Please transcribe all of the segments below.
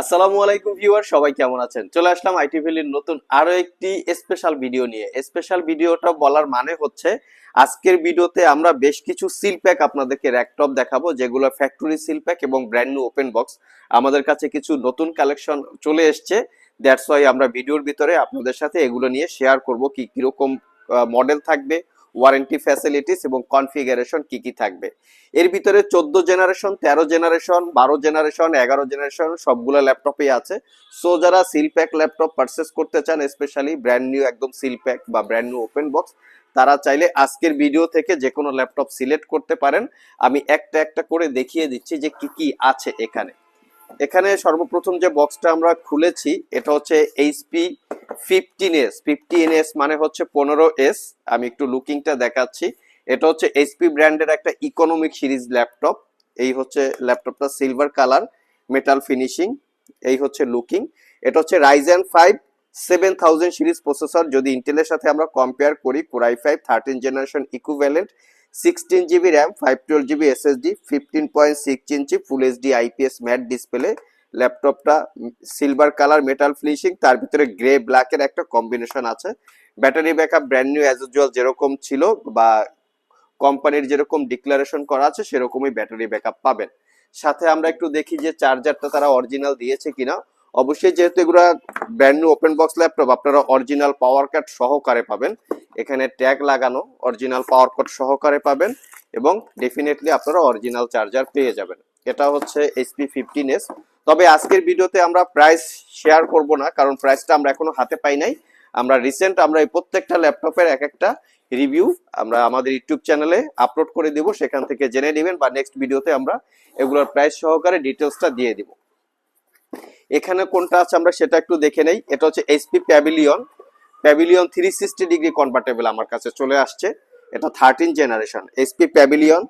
আসসালামু আলাইকুম ভিউয়ার, সবাই কেমন আছেন? চলে আসলাম আইটি ভ্যালির নতুন আরও একটি স্পেশাল ভিডিও নিয়ে। স্পেশাল ভিডিওটা বলার মানে হচ্ছে, আজকের ভিডিওতে আমরা বেশ কিছু সিল প্যাক আপনাদেরকে র্যাকটপ দেখাবো, যেগুলো ফ্যাক্টরি সিল প্যাক এবং ব্র্যান্ড নিউ ওপেন বক্স আমাদের কাছে কিছু নতুন কালেকশন চলে এসছে। দ্যাটস ওয়াই আমরা ভিডিওর ভিতরে আপনাদের সাথে এগুলো নিয়ে শেয়ার করব, কি কীরকম মডেল থাকবে ওয়ারেন্টি ফ্যাসিলিটিস এবং কনফিগারেশন কি কি থাকবে? এর ভিতরে চোদ্দ জেনারেশন, তেরো জেনারেশন, বারো জেনারেশন, এগারো জেনারেশন সবগুলো ল্যাপটপই আছে। সো যারা সিল প্যাক ল্যাপটপ পারচেস করতে চান স্পেশালি ব্র্যান্ড নিউ একদম সিল প্যাক বা ব্র্যান্ড নিউ ওপেন বক্স তারা চাইলে আজকের ভিডিও থেকে যে কোনো ল্যাপটপ সিলেক্ট করতে পারেন। আমি একটা একটা করে দেখিয়ে দিচ্ছি যে কি কি আছে এখানে। এখানে সর্বপ্রথম যে বক্সটা আমরা খুলেছি, এটা হচ্ছে HP fifteen S fifteen S মানে হচ্ছে পনেরো এস আমি একটু লুকিংটা দেখাচ্ছি। এটা হচ্ছে এইচপি ব্র্যান্ডের একটা ইকোনমিক সিরিজ ল্যাপটপ এই হচ্ছে ল্যাপটপটা সিলভার কালার মেটাল ফিনিশিং এই হচ্ছে লুকিং এটা হচ্ছে Ryzen five seven thousand series processor যদি ইন্টেলের সাথে আমরা কম্পেয়ার করি core i five thirteen generation equivalent sixteen GB RAM five twelve GB SSD fifteen point six inch full HD IPS matte display ল্যাপটপটা সিলভার কালার মেটাল ফিনিশিং তার ভিতরে grey ব্ল্যাকের একটা কম্বিনেশন আছে। Battery backup brand new as usual যেরকম ছিল বা কোম্পানির যেরকম ডিক্লারেশন করা আছে, সেরকমই ব্যাটারি ব্যাকআপ পাবেন। সাথে আমরা একটু দেখি যে চার্জারটা তারা অরিজিনাল দিয়েছে কিনা। অবশ্যই যেহেতু এগুলো brand new open box laptop আপনারা অরিজিনাল পাওয়ার কাট সহকারে পাবেন। এখানে ট্যাগ লাগানো অরিজিনাল পাওয়ার কাট সহকারে পাবেন এবং ডেফিনেটলি আপনারা অরিজিনাল চার্জার পেয়ে যাবেন। এটা হচ্ছে এইচপি ফিফটিন এস তবে আজকের ভিডিওতে আমরা প্রাইস শেয়ার করব না, কারণ প্রাইসটা আমরা এখনও হাতে পাই নাই। আমরা রিসেন্ট আমরা এই প্রত্যেকটা ল্যাপটপের এক একটা রিভিউ আমরা আমাদের ইউটিউব চ্যানেলে আপলোড করে দিব, সেখান থেকে জেনে নেবেন বা নেক্সট ভিডিওতে আমরা এগুলোর প্রাইস সহকারে ডিটেলসটা দিয়ে দিব। এখানে কোনটা আছে আমরা সেটা একটু দেখে নেই। এটা হচ্ছে HP pavilion pavilion three sixty degree convertible আমার কাছে চলে আসছে। এটা thirteen generation HP pavilion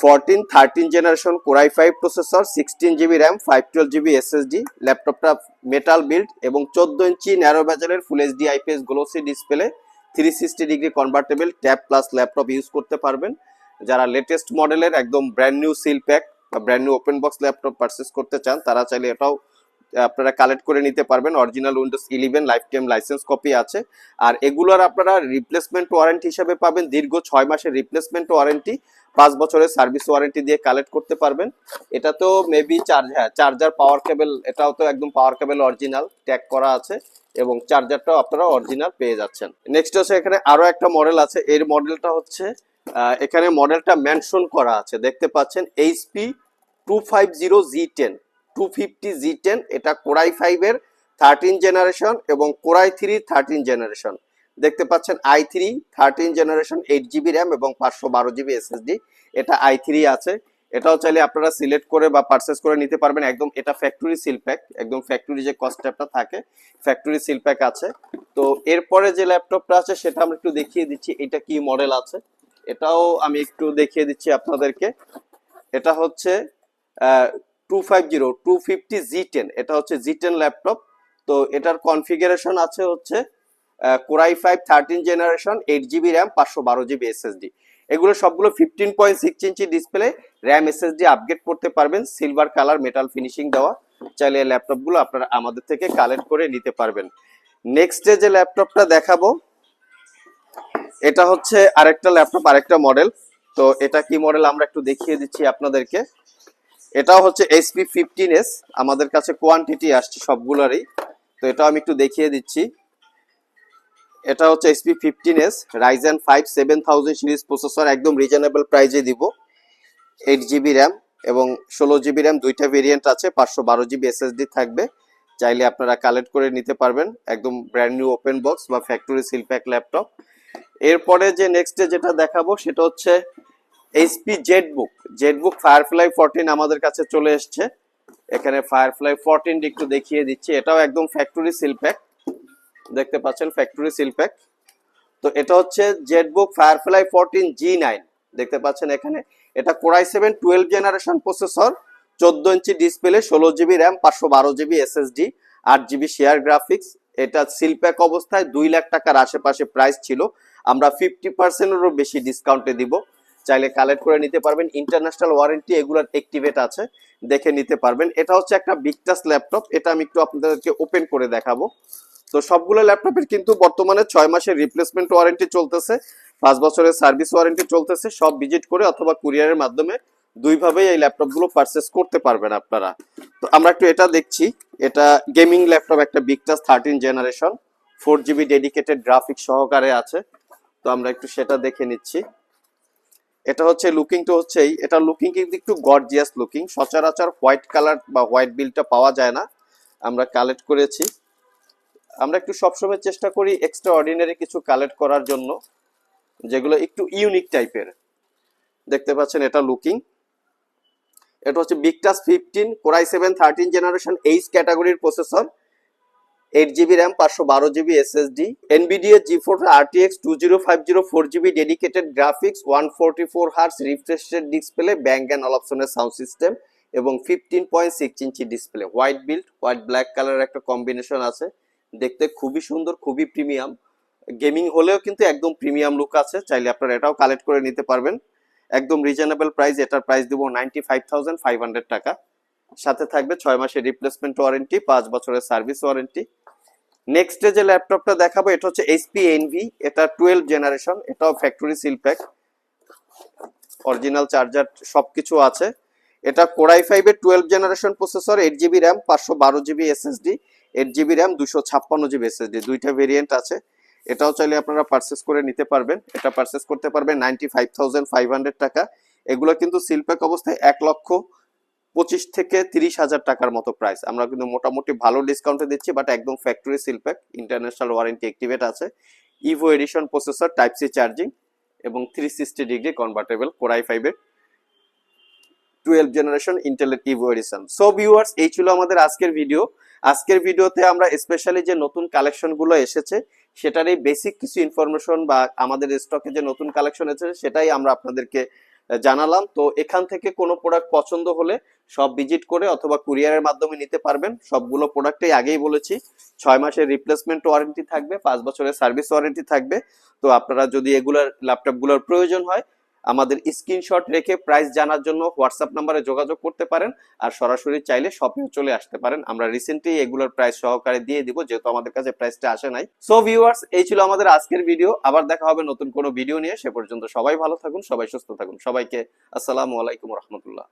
fourteen thirteen generation core i five processor sixteen GB RAM five twelve GB SSD ল্যাপটপটা মেটাল বিল্ড এবং চোদ্দ inch narrow ব্যাজারের full HD IPS glossy display three sixty degree convertible tab plus laptop use করতে পারবেন। যারা latest মডেলের একদম brand new seal pack বা brand new open box laptop purchase করতে চান, তারা চাইলে এটাও আপনারা কালেক্ট করে নিতে পারবেন। Original Windows eleven life time licence copy আছে। আর এগুলোর আপনারা রিপ্লেসমেন্ট ওয়ারেন্টি হিসাবে পাবেন। দীর্ঘ ছয় মাসের রিপ্লেসমেন্ট ওয়ারেন্টি পাঁচ বছরের সার্ভিস ওয়ারেন্টি দিয়ে কালেক্ট করতে পারবেন। এটা তো মেবি চার্জ হ্যাঁ চার্জার পাওয়ার কেবল এটাও তো একদম পাওয়ার কেবল অরিজিনাল ট্যাগ করা আছে এবং চার্জারটাও আপনারা অরিজিনাল পেয়ে যাচ্ছেন। নেক্সট হচ্ছে এখানে আরও একটা মডেল আছে। এর মডেলটা হচ্ছে এখানে মডেলটা মেনশন করা আছে। দেখতে পাচ্ছেন HP two five zero G ten two fifty G ten এটা কোরাই ফাইভের থার্টিন জেনারেশন এবং core i three thirteen generation দেখতে পাচ্ছেন i three thirteen generation eight GB RAM এবং পাঁচশো বারো জিবি এসএসডি এটা আই থ্রি আছে। এটাও চাইলে আপনারা সিলেক্ট করে বা পারচেস করে নিতে পারবেন। একদম এটা ফ্যাক্টরি সিল প্যাক একদম ফ্যাক্টরি যে কস্টটা থাকে ফ্যাক্টরি সিল প্যাক আছে। তো এরপরে যে ল্যাপটপটা আছে, সেটা আমরা একটু দেখিয়ে দিচ্ছি। এটা কি মডেল আছে? এটাও আমি একটু দেখিয়ে দিচ্ছি আপনাদেরকে। এটা হচ্ছে two five zero, two fifty G ten, এটা হচ্ছে জি টেন ল্যাপটপ। তো এটার কনফিগারেশন আছে হচ্ছে core i five thirteen generation, eight GB RAM, পাঁচশো বারো এসএসডি। এগুলো সবগুলো fifteen point six inch display, RAM upgrade করতে পারবেন, সিলভার কালার, মেটাল ফিনিশিং দেওয়া। চাইলে ল্যাপটপগুলো আপনারা আমাদের থেকে কালেক্ট করে নিতে পারবেন। নেক্সট যে ল্যাপটপটা দেখাবো, এটা হচ্ছে আরেকটা ল্যাপটপ, আরেকটা মডেল। তো এটা কি মডেল আমরা একটু দেখিয়ে দিচ্ছি আপনাদেরকে। এটাও হচ্ছে এইচপি ফিফটিন এস আমাদের কাছে কোয়ান্টিটি আসছে সবগুলোরই। তো এটাও আমি একটু দেখিয়ে দিচ্ছি। এটা হচ্ছে HP fifteen S Ryzen five seven thousand series processor একদম রিজনেবল প্রাইজে দিব। এইট জিবি র্যাম এবং ষোলো জিবি র্যাম দুইটা ভেরিয়েন্ট আছে, পাঁচশো বারো জিবি এসএসডি থাকবে। চাইলে আপনারা কালেক্ট করে নিতে পারবেন, একদম ব্র্যান্ড নিউ ওপেন বক্স বা ফ্যাক্টরি সিলপ্যাক ল্যাপটপ এরপরে যে নেক্সটে যেটা দেখাবো, সেটা হচ্ছে HP ZBook ZBook Firefly fourteen আমাদের কাছে চলে এসছে। এখানে ফায়ারফ্লাই ফোরটিন একটু দেখিয়ে দিচ্ছি। এটাও একদম ফ্যাক্টরি সিলপ্যাক দেখতে পাচ্ছেন ফ্যাক্টরি সিলপ্যাক তো এটা হচ্ছে Z ZBook Firefly fourteen G nine দেখতে পাচ্ছেন এখানে। এটা core i seven twelve generation processor চোদ্দ ইঞ্চি ডিসপ্লে ষোলো জিবি র্যাম পাঁচশো বারো জিবি এসএসডি আট জিবি শেয়ার গ্রাফিক্স এটা সিলপ্যাক অবস্থায় দুই লাখ টাকার আশেপাশে প্রাইস ছিল। আমরা ফিফটি পার্সেন্টেরও বেশি ডিসকাউন্টে দিব। চাইলে কালেক্ট করে নিতে পারবেন। ইন্টারন্যাশনাল ওয়ারেন্টি এগুলোর অ্যাক্টিভেট আছে, দেখে নিতে পারবেন। এটা হচ্ছে একটা বিগটাস ল্যাপটপ এটা আমি একটু আপনাদেরকে ওপেন করে দেখাবো। তো সবগুলো ল্যাপটপের কিন্তু বর্তমানে ছয় মাসের রিপ্লেসমেন্ট ওয়ারেন্টি চলতেছে, পাঁচ বছরের সার্ভিস ওয়ারেন্টি চলতেছে, সব ভিজিট করে অথবা কুরিয়ারের মাধ্যমে দুইভাবেই এই ল্যাপটপগুলো পারচেস করতে পারবেন আপনারা। তো আমরা একটু এটা দেখছি, এটা গেমিং ল্যাপটপ একটা Victus thirteen generation four GB dedicated graphic সহকারে আছে। তো আমরা একটু সেটা দেখে নিচ্ছি। এটা হচ্ছে লুকিং তো হচ্ছেই, এটা লুকিং কিন্তু একটু গর্জিয়াস লুকিং সচরাচর হোয়াইট কালার বা হোয়াইট বিলটা পাওয়া যায় না। আমরা কালেক্ট করেছি। আমরা একটু সবসময় চেষ্টা করি এক্সট্রা অর্ডিনারি কিছু কালেক্ট করার জন্য, যেগুলো একটু ইউনিক টাইপের দেখতে পাচ্ছেন এটা লুকিং এটা হচ্ছে Victus fifteen core i seven thirteen generation H ক্যাটাগরির প্রসেসর এইট জিবি র্যাম পাঁচশো বারো GB SSD NVIDIA G four RTX two zero five zero four GB dedicated graphics one forty four hertz refreshed display bank and all অপশনের sound system এবং fifteen point six inch display white build white black কালারের একটা combination আছে। দেখতে খুবই সুন্দর, খুবই premium gaming হলেও কিন্তু একদম প্রিমিয়াম লুক আছে, চাইলে আপনারা এটাও কালেক্ট করে নিতে পারবেন। একদম রিজনেবল প্রাইস এটার প্রাইস দিব ninety five thousand five hundred টাকা। সাথে থাকবে ছয় মাসের রিপ্লেসমেন্ট ওয়ারেন্টি পাঁচ বছরের সার্ভিস ওয়ারেন্টি নেক্সট যে ল্যাপটপটা দেখাবো, এটা হচ্ছে এইচপি এনভি এটা টুয়েলভ জেনারেশন এটাও factory seal pack original charger সবকিছু আছে। এটা কোরাই ফাইভের twelve generation processor eight GB RAM পাঁচশো বারো GB SSD eight GB RAM দুশো ছাপ্পান্ন জিবি এসএসডি দুইটা ভেরিয়েন্ট আছে। এটাও চাইলে আপনারা পারচেস করে নিতে পারবেন। এটা পারচেস করতে পারবেন ninety five thousand five hundred টাকা। এগুলো কিন্তু সিলপ্যাক অবস্থায় এক লক্ষ পঁচিশ থেকে তিরিশ হাজার টাকার মতো প্রাইস আমরা কিন্তু মোটামুটি ভালো ডিসকাউন্টে দিচ্ছি বাট একদম factory seal pack international warranty activate আছে। Evo edition processor type C charging এবং three sixty degree convertible core i ফাইভের টুয়েলভ জেনারেশন ইন্টেলের ইভো এডিশন সো ভিউয়ার্স এই ছিল আমাদের আজকের ভিডিও আজকের ভিডিওতে আমরা স্পেশালি যে নতুন কালেকশনগুলো এসেছে, সেটারই বেসিক কিছু ইনফরমেশন বা আমাদের স্টকে যে নতুন কালেকশন এসেছে, সেটাই আমরা আপনাদেরকে জানালাম। তো এখান থেকে কোনো প্রোডাক্ট পছন্দ হলে সব ভিজিট করে অথবা কুরিয়ারের মাধ্যমে নিতে পারবেন। সবগুলো প্রোডাক্টই আগেই বলেছি। ছয় মাসের রিপ্লেসমেন্ট ওয়ারেন্টি থাকবে, পাঁচ বছরের সার্ভিস ওয়ারেন্টি থাকবে। তো আপনারা যদি এগুলার ল্যাপটপগুলোর প্রয়োজন হয় আমাদের স্ক্রিনশট রেখে প্রাইস জানার জন্য হোয়াটসঅ্যাপ নাম্বারে যোগাযোগ করতে পারেন আর সরাসরি চাইলে শপেও চলে আসতে পারেন। আমরা রিসেন্টলি এগুলোর প্রাইস সহকারে দিয়ে দিব, যেহেতু আমাদের কাছে প্রাইসটা আসে নাই। সো ভিউয়ার্স এই ছিল আমাদের আজকের ভিডিও আবার দেখা হবে নতুন কোনো ভিডিও নিয়ে। সে পর্যন্ত সবাই ভালো থাকুন, সবাই সুস্থ থাকুন। সবাইকে আসসালামু আলাইকুম রহমতুল্লাহ।